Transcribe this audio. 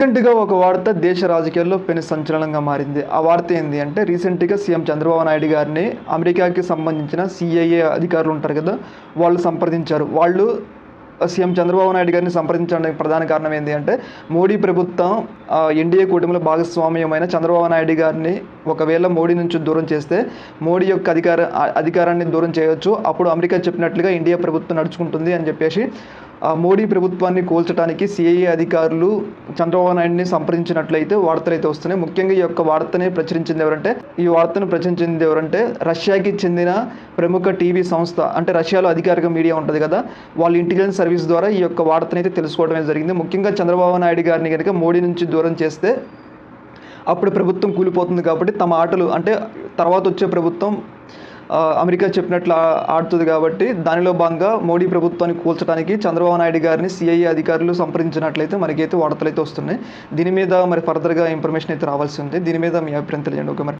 రీసెంట్గా ఒక వార్త దేశ రాజకీయాల్లో పెను సంచలనంగా మారింది. ఆ వార్త ఏంటి అంటే రీసెంట్గా సీఎం చంద్రబాబు నాయుడు గారిని అమెరికాకి సంబంధించిన సిఐఏ అధికారులు ఉంటారు కదా వాళ్ళు సంప్రదించారు. వాళ్ళు సీఎం చంద్రబాబు నాయుడు గారిని సంప్రదించడానికి ప్రధాన కారణం ఏంటి అంటే మోడీ ప్రభుత్వం ఎన్డీఏ కూటమిలో భాగస్వామ్యమైన చంద్రబాబు నాయుడు గారిని ఒకవేళ మోడీ నుంచి దూరం చేస్తే మోడీ యొక్క అధికార అధికారాన్ని దూరం చేయొచ్చు. అప్పుడు అమెరికా చెప్పినట్లుగా ఇండియా ప్రభుత్వం నడుచుకుంటుంది అని చెప్పేసి మోడీ ప్రభుత్వాన్ని కూల్చడానికి సిఐఏ అధికారులు చంద్రబాబు నాయుడిని సంప్రదించినట్లయితే వార్తలు అయితే వస్తున్నాయి. ముఖ్యంగా ఈ యొక్క వార్తని ప్రచురించింది ఎవరంటే ఈ వార్తను ప్రచురించింది ఎవరంటే రష్యాకి చెందిన ప్రముఖ టీవీ సంస్థ అంటే రష్యాలో అధికారిక మీడియా ఉంటుంది కదా వాళ్ళ ఇంటెలిజెన్స్ సర్వీస్ ద్వారా ఈ యొక్క వార్తను అయితే తెలుసుకోవడమే జరిగింది. ముఖ్యంగా చంద్రబాబు నాయుడు గారిని కనుక మోడీ నుంచి దూరం చేస్తే అప్పుడు ప్రభుత్వం కూలిపోతుంది కాబట్టి తమ ఆటలు అంటే తర్వాత వచ్చే ప్రభుత్వం అమెరికా చెప్పినట్లు ఆడుతుంది కాబట్టి దానిలో భాగంగా మోడీ ప్రభుత్వాన్ని కూల్చడానికి చంద్రబాబు నాయుడు గారిని సిఐఏ అధికారులు సంప్రదించినట్లయితే మనకైతే వార్తలు అయితే వస్తున్నాయి. దీని మీద మరి ఫర్దర్గా ఇన్ఫర్మేషన్ అయితే రావాల్సి ఉంది. దీని మీద మీ అభిప్రాయం తెలియండి ఓకే మరి.